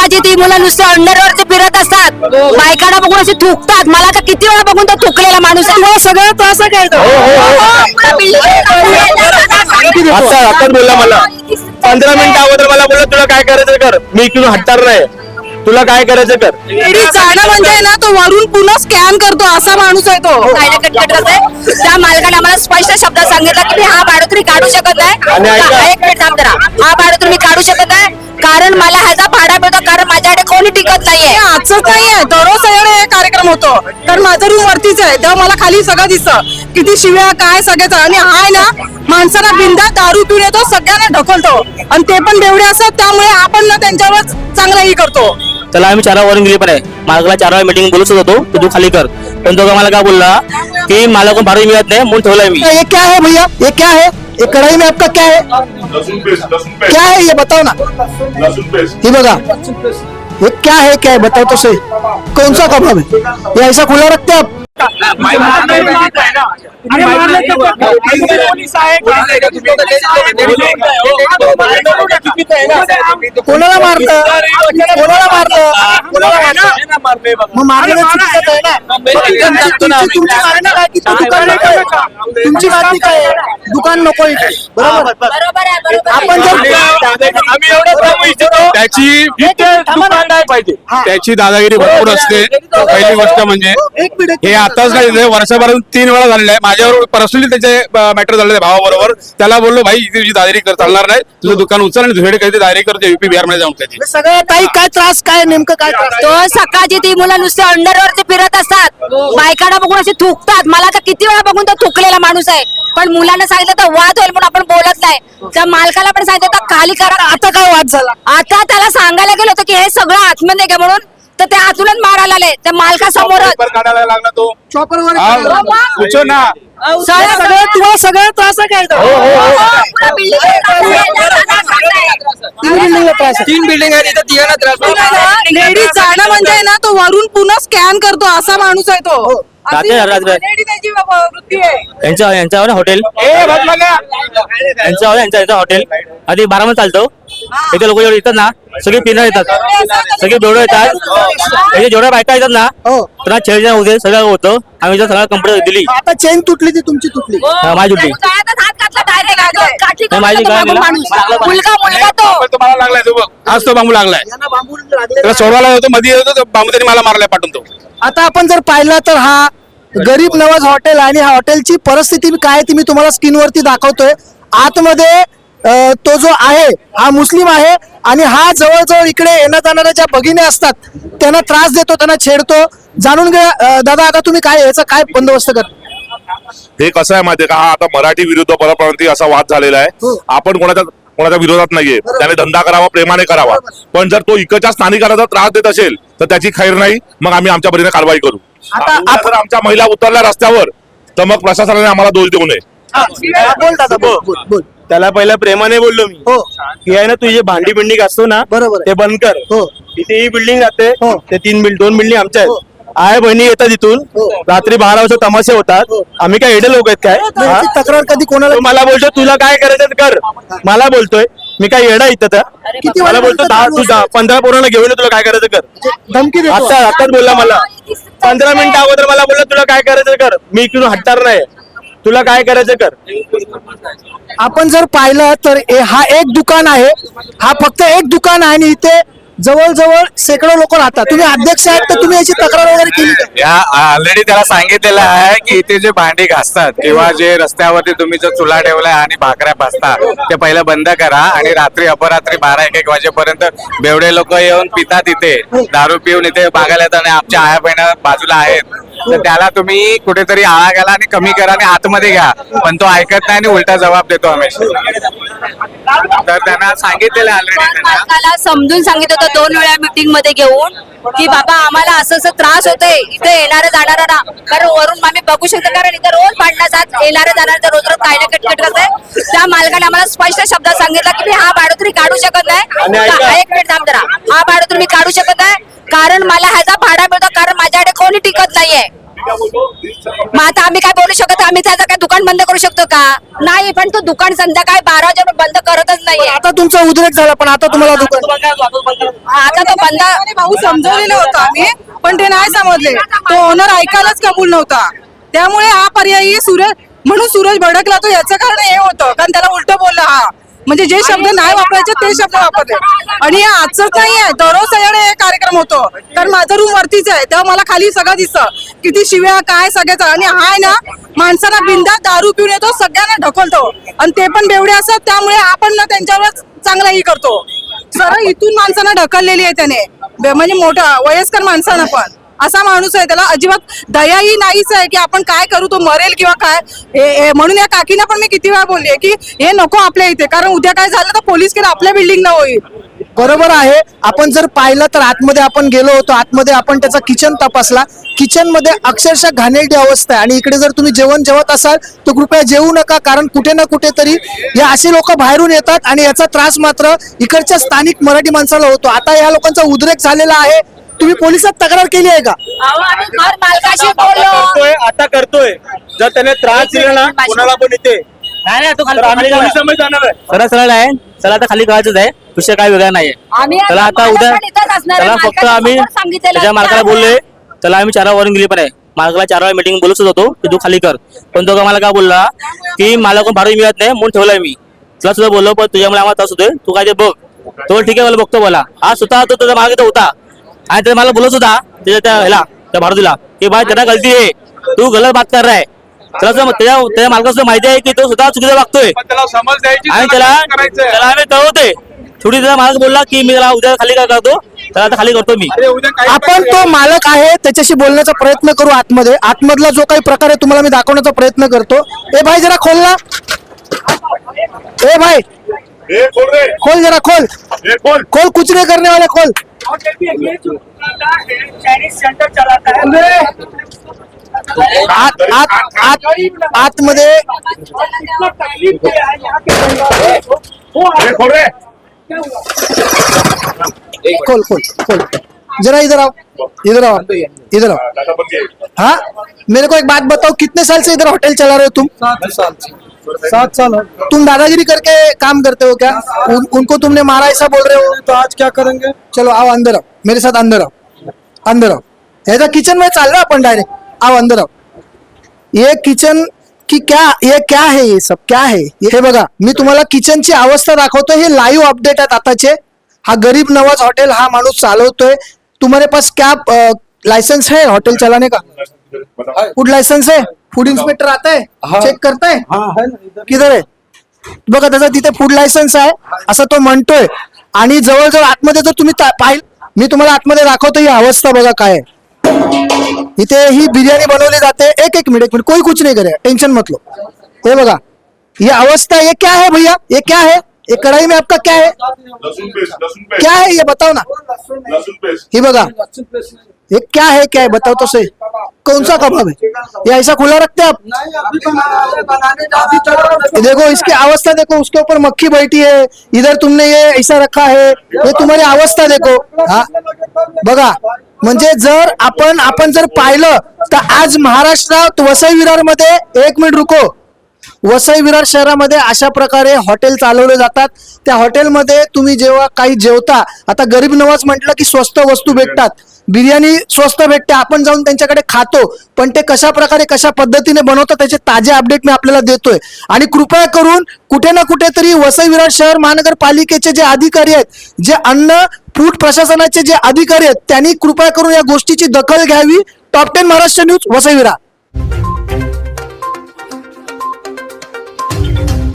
सकाळची ती मुलं नुसते अंडरवरती फिरत असतात. बायकांना बघून अशी थुकतात. मला तर किती वेळा बघून तो थुकलेला माणूस आहे. सगळं तो असं काय आता आताच बोलला मला. पंधरा मिनिटं अगोदर मला बोलला तुला काय करायचं कर. मी इकडून हटणार नाही. तुला काय करायचं कर. जाणं म्हणजे ना तो वरून पुन्हा स्कॅन करतो. असा माणूस आहे तो. कटकट त्या मालकाने आम्हाला स्पष्ट शब्दात सांगितलं की मी हा भाडोत्री काढू शकत आणि नाही ऐका. एक मिनिट थांब जरा. हा भाडोत्री मी काढू शकत नाही. कारण मला ह्याचा भाडा मिळतो कारण माझ्याकडे कोणी टिकत नाहीये हे आजच नाहीये दररोज सगळे हे कार्यक्रम होतो. कारण माझं रूम वरतीच आहे. तेव्हा मला खाली सगळं दिसतं. किती शिव्या काय सगळ्याच. आणि हा आहे ना माणसाला बिंदा दारू पिऊन येतो सगळ्यांना ढकलतो. आणि ते पण बेवडे असतात त्यामुळे आपण ना त्यांच्यावर चांगलाही करतो. त्याला आम्ही चार वरून गेली पण आहे. मालकाला चार वेळा मीटिंग बोलत होतो तो तू खाली कर. पण तो मला काय बोलला की मला कोण भाडं मिळत नाही म्हणून ठेवलाय मी. ये क्या है भैया? ये क्या है? ये कढ़ाई में आपका क्या है? क्या है ये? बताओ ना। ये बघा। ये क्या है क्या है बताओ तो सही कौन सा कबाब है ये ऐसा खुला रखते आप कोणाला मारलं कोणाला मारलं कोणाला मारलं मग मारलेलं चुकीचं आहे ना तुमची तुमची मागणी काय की दुकान? तुमची मागणी काय आहे? दुकान नको इथे. बरोबर. बरोबर आहे बरोबर आहे. आपण जर आम्ही एवढं सांगू इच्छितो त्याची दुकान नाही पाहिजे. त्याची दादागिरी भरपूर असते. पहिली गोष्ट म्हणजे एक मिनिट हे आताच नाही हे वर्षभरातून तीन वेळा झालेलं आहे. माझ्यावर पर्सनली त्याचे मॅटर झालेलं आहे भावाबरोबर. त्याला बोललो भाई इथे तुझी दादागिरी कर चालणार नाही. तुझं दुकान उचल आणि दुसरीकडे काहीतरी दादागिरी करते युपी बिहारमध्ये जाऊन त्याची. सगळं ताई काय त्रास काय नेमकं काय त्रास? तो सकाळची ती मुलं नुसते अंडरवरती फिरत असतात. बायकांना बघून अशी थुकतात. मला तर किती वेळा बघून तो थुकलेला माणूस आहे. पण मुलांना सांगितलं तर वाद होईल म्हणून आपण बोलत नाही. त्या मालकाला पण सांगितलं तर खाली करा. आता काय वाद झाला? आता त्याला सांगायला गेलो होतं की हे सगळं आतमध्ये घ्या म्हणून. तर ते आतूनच मारायला आले. त्या मालकासमोरच पेपर काढायला लागला तो. चॉपर वर हा, पूछो ना. सगळं सगळं तुम्हाला सगळं त्रास ला त्रास आहे. तीन बिल्डिंग आहे तिथे तिघांना त्रास लेडीज जाणं म्हणजे ना तो वरून पुन्हा स्कॅन करतो असा माणूस आहे तो. वृत्ती आहे. यांच्या यांच्यावर हॉटेल. यांच्यावर यांच्या यांचं हॉटेल. आधी बारा मध्ये चालतो. इथे लोक जेवढे येतात ना सगळे पिणार येतात. सगळे बेवडे येतात. इथे जेवढ्या बायका येतात ना हो. त्यांना छेडछाड होते सगळं होतं. आम्ही इथं सगळं कंप्लेंट दिली. आता चेन तुटली ती तुमची तुटली. हा, माझी नाही, माझी करून काय तो मागून दिला? माणूस. मुलगा मुलगा तो. पण तो मला लागलाय तो बघ. आज तो बांबू लागलाय. यांना बांबून लागले त्याला सोडवायला होतो मध्ये येतो तो बांबू त्यांनी मला मारलाय पाठवून तो. आता आपण जर पाहिलं तर हा गरीब नवाज हॉटेल आणि ह्या हॉटेलची परिस्थिती काय आहे ती मी तुम्हाला स्क्रीनवरती दाखवतोय. आतमध्ये तो जो आहे हा मुस्लिम आहे आणि हा जवळजवळ इकडे येणं जाणाऱ्या ज्या भगिनी असतात त्यांना त्रास देतो त्यांना छेडतो. जाणून घ्या दादा आता तुम्ही काय याचा काय बंदोबस्त कर? हे कसं आहे माहितीये का? हा आता मराठी विरुद्ध परप्रांती असा वाद झालेला आहे. हो. आपण कोणाच्या कोणाच्या विरोधात नाहीये. त्याने धंदा करावा प्रेमाने करावा. पण जर तो इकडच्या स्थानिकाला जर त्रास देत असेल तर त्याची खैर नाही. मग आम्ही आमच्या परीने कारवाई करू. आता जर आमच्या महिला उतरल्या रस्त्यावर तर मग प्रशासनाने आम्हाला दोष देऊ नये. बोल दादा बोल बोल बोल. त्याला पहिला प्रेमाने बोललो मी. हो. की आहे ना तुझे भांडी बिल्डिंग असतो ना बरोबर आहे. ते बंद कर. हो. इथे ही बिल्डिंग जाते हो. ते तीन बिल्ड दोन बिल्डिंग आमच्या हो. आहेत आय बहिणी येतात इथून. हो. रात्री बारा वाजता तमाशे होतात. हो. आम्ही काय एडे लोक आहेत काय? हा? यांची तक्रार कधी कोणाला तो मला बोलतो तुला काय करायचं ते कर. मला बोलतोय मी काय येडा इथं तर. किती मला बोलतो दहा तू दहा पंधरा पोरांना घेऊन ये, तुला काय करायचं कर. धमकी देतो. आता आताच बोलला मला. पंधरा मिनिटं अगोदर मला बोलला तुला काय करायचं कर. मी इकडून हटणार नाही. तुला काय करायचं कर. आपण जर पाहिलं तर हा एक दुकान आहे. हा फक्त एक दुकान आहे आणि इथे जवळजवळ शेकडो लोक राहतात. तुम्ही अध्यक्ष आहेत तर तुम्ही याची तक्रार वगैरे केली? या ऑलरेडी त्याला सांगितलेलं आहे की इथे जे भांडी घासतात किंवा जे रस्त्यावरती तुम्ही जो चुला ठेवलाय आणि भाकऱ्या पाचता ते पहिलं बंद करा आणि रात्री अपरात्री बारा एक एक वाजेपर्यंत बेवडे लोक येऊन पितात इथे. दारू पिऊन इथे बागायला येतात आणि आमच्या आया बहिणा बाजूला आहेत. तर त्याला तुम्ही कुठेतरी आळा घाला आणि कमी करा आणि आतमध्ये घ्या. पण तो ऐकत नाही आणि उलटा जबाब देतो हमेशा तर त्यांना सांगितलेलं ऑलरेडी समजून सांगितलं होतं दोन वेळा मीटिंगमध्ये घेऊन. की बाबा आम्हाला असं असं त्रास होतोय इथे येणाऱ्या जाणाऱ्यांना कारण वरून आम्ही बघू शकतो कारण इथे रोज भांडणाचा येणाऱ्या जाणाऱ्या रोज रोज काय ना कटकट करत त्या मालकाने आम्हाला स्पष्ट शब्दात सांगितलं की मी हा भाडोत्री काढू शकत नाही. एक मिनिट थांब जरा. हा भाडोत्री मी काढू शकत नाही. कारण मला ह्याचा भाडा मिळतो कारण माझ्याकडे कोणी टिकत नाहीये. मग आता आम्ही काय बोलू शकतो? आम्ही त्याचं काय दुकान बंद करू शकतो का? नाही पण तो दुकान संध्याकाळी बारा वाजेपर्यंत बंद करतच नाहीये. आता तुमचा उद्रेक झाला पण आता तुम्हाला दुकान आता तो बंद भाऊ समजवलेलं होतं आम्ही पण ते नाही समजले. तो ओनर ऐकायलाच कबूल नव्हता. त्यामुळे हा पर्यायी सूरज म्हणून सूरज भडकला तो याचं कारण हे होतं. कारण त्याला उलट बोलला हा. म्हणजे जे शब्द नाही वापरायचे ते शब्द वापरले आणि हे आजच नाहीये दररोज सगळे हे कार्यक्रम होतो. कारण माझं रूम वरतीच आहे तेव्हा मला खाली सगळं दिसतं. किती शिव्या काय सगळ्याच. आणि हा आहे ना माणसाला बिंदा दारू पिऊन येतो सगळ्यांना ढकलतो. आणि ते पण बेवडे असतात त्यामुळे आपण ना त्यांच्यावर चांगलाही करतो. सरळ इथून माणसांना ढकललेली आहे त्याने. म्हणजे मोठा वयस्कर माणसानं पण. असा माणूस आहे त्याला अजिबात दयाही नाहीच आहे की आपण काय करू तो मरेल किंवा काय. म्हणून या काकीना पण मी किती वेळा बोलली की हे नको आपल्या इथे कारण उद्या काय झालं तर पोलीस केलं आपल्या बिल्डिंग ना होईल. बरोबर आहे. आपण जर पाहिलं तर आतमध्ये आपण गेलो होतो आतमध्ये आपण त्याचा किचन तपासला. किचनमध्ये अक्षरशः घाणेरडी अवस्था आहे. आणि इकडे जर तुम्ही जेवण जेवत असाल तर कृपया जेवू नका कारण कुठे ना कुठेतरी या असे लोक बाहेरून येतात आणि याचा त्रास मात्र इकडच्या स्थानिक मराठी माणसाला होतो. आता या लोकांचा उद्रेक झालेला आहे. तुम्ही पोलिसात तक्रार केली आहे का? अहो, आम्ही घर मालकाशी बोललो. करतोय आता करतोय. जर त्याने त्रास दिला ना कोणाला पण इथे. नाही नाही तो तर आम्ही जाणार आहे. सरळ सरळ आहे. चला आता खाली करायचंच आहे. विषय काय वेगळा नाहीये. आम्ही त्याला आता उद्या. त्याला फक्त आम्ही त्याच्या. मालकाला बोललोय. त्याला आम्ही चार वरून गेली पण आहे. मालकाला चार वेळा मीटिंग बोलतच होतो की तू खाली कर. पण तो का मला काय बोलला की मला कोण भाडं मिळत नाही म्हणून ठेवलाय मी. तुला सुद्धा बोललो पण तुझ्यामुळे आम्हाला त्रास होतोय. तू काय ते बघ. तो ठीक आहे मला बघतो बोला. हा स्वतः तो त्याचा मागे होता. आणि त्याने मला बोलत होता त्याच्या त्या ह्याला त्या भाडूला की भाई त्याला गलती आहे. तू गलत बात कर रहा है. त्याला सुद्धा- त्याच्या सुद्धा माहिती आहे की तो स्वतः चुकीचा वागतोय. पण त्याला समज द्यायची आणि त्याला त्याला त्याला आम्ही कळवते थोडी त्याला मालक बोलला की मी त्याला उद्या खाली काय करतो त्याला आता खाली करतो मी. अरे उद्या काही आपण तो मालक आहे त्याच्याशी बोलण्याचा प्रयत्न करू आतमध्ये. आतमधला जो काही प्रकार आहे तुम्हाला मी दाखवण्याचा प्रयत्न करतो. ए भाई जरा खोल ना. ए भाई. ए, खोल रे. खोल जरा खोल. खोल. खोल कुछ नहीं करने वाले खोल. आत आत आत आतमध्ये ए, खोल रे। खोल खोल खोल। जरा इधर आओ। इधर आओ। इधर आओ। दादा पण घे. हाँ? मेरे को एक बात बताओ कितने साल से इधर होटल चला रहे हो तुम? सात साल तुम दादागिरी करके काम करते हो क्या? उन, उनको तुमने मारा ऐसा बोल रहे हो? तो आज क्या करेंगे? चलो आओ अंदर आओ। मेरे साथ अंदर आओ। अंदर आओ। ऐसा किचन में चाल रहा अपन डायरेक्ट आओ अंदर आओ। ये किचन की क्या ये क्या है ये सब? क्या है? हे बघा मी तुम्हाला किचनची अवस्था दाखवतो हे लाईव्ह अपडेट आहेत आताचे. हा गरीब नवाज हॉटेल हा माणूस चालवतोय. तुम्हारे पास क्या लाइसेंस है होटल चलाने का फूड लाइसेंस है फूड इंस्पेक्टर आता है. चेक करता है. किधर आहे? बघा त्याचा तिथे फूड लायसन्स आहे असं तो म्हणतोय. आणि जवळजवळ आतमध्ये जर तुम्ही पाहिल मी तुम्हाला आतमध्ये दाखवतो ही अवस्था बघा काय आहे. इथे ही बिर्याणी बनवली जाते. एक एक मिनट एक मिनट. कोई कुछ नहीं करे. टेंशन मत लो. हे बघा. ये अवस्था ये क्या है भैया? ये क्या है? ये कढ़ाई में आपका क्या है? क्या है ये? बताओ ना. ये बघा. ये क्या है क्या है? बताओ तो सही. कौन सा कबाब है ये ऐसा खुला रखते आप? देखो इसकी अवस्था देखो उसके ऊपर मक्खी बैठी है इधर तुमने ये ऐसा रखा है ये तुम्हारी अवस्था देखो। हा बघा म्हणजे जर आपण आपण जर पाहिलं तर आज महाराष्ट्रात वसई विरारमध्ये एक मिनिट रुको. वसई विरार शहरामध्ये अशा प्रकारे हॉटेल चालवले जातात. त्या हॉटेलमध्ये तुम्ही जेव्हा काही जेवता आता गरीब नवाज म्हटलं की स्वस्त वस्तू भेटतात. बिर्याणी स्वस्त भेटते आपण जाऊन त्यांच्याकडे खातो. पण ते कशा प्रकारे कशा पद्धतीने बनवतात त्याचे ताजे अपडेट मी आपल्याला देतोय. आणि कृपया करून कुठे ना कुठेतरी वसई विरार शहर महानगरपालिकेचे जे अधिकारी आहेत जे अन्न फूड प्रशासनाचे जे अधिकारी आहेत त्यांनी कृपया करून या गोष्टीची दखल घ्यावी. Top ten Maharashtra news Vasai Virar.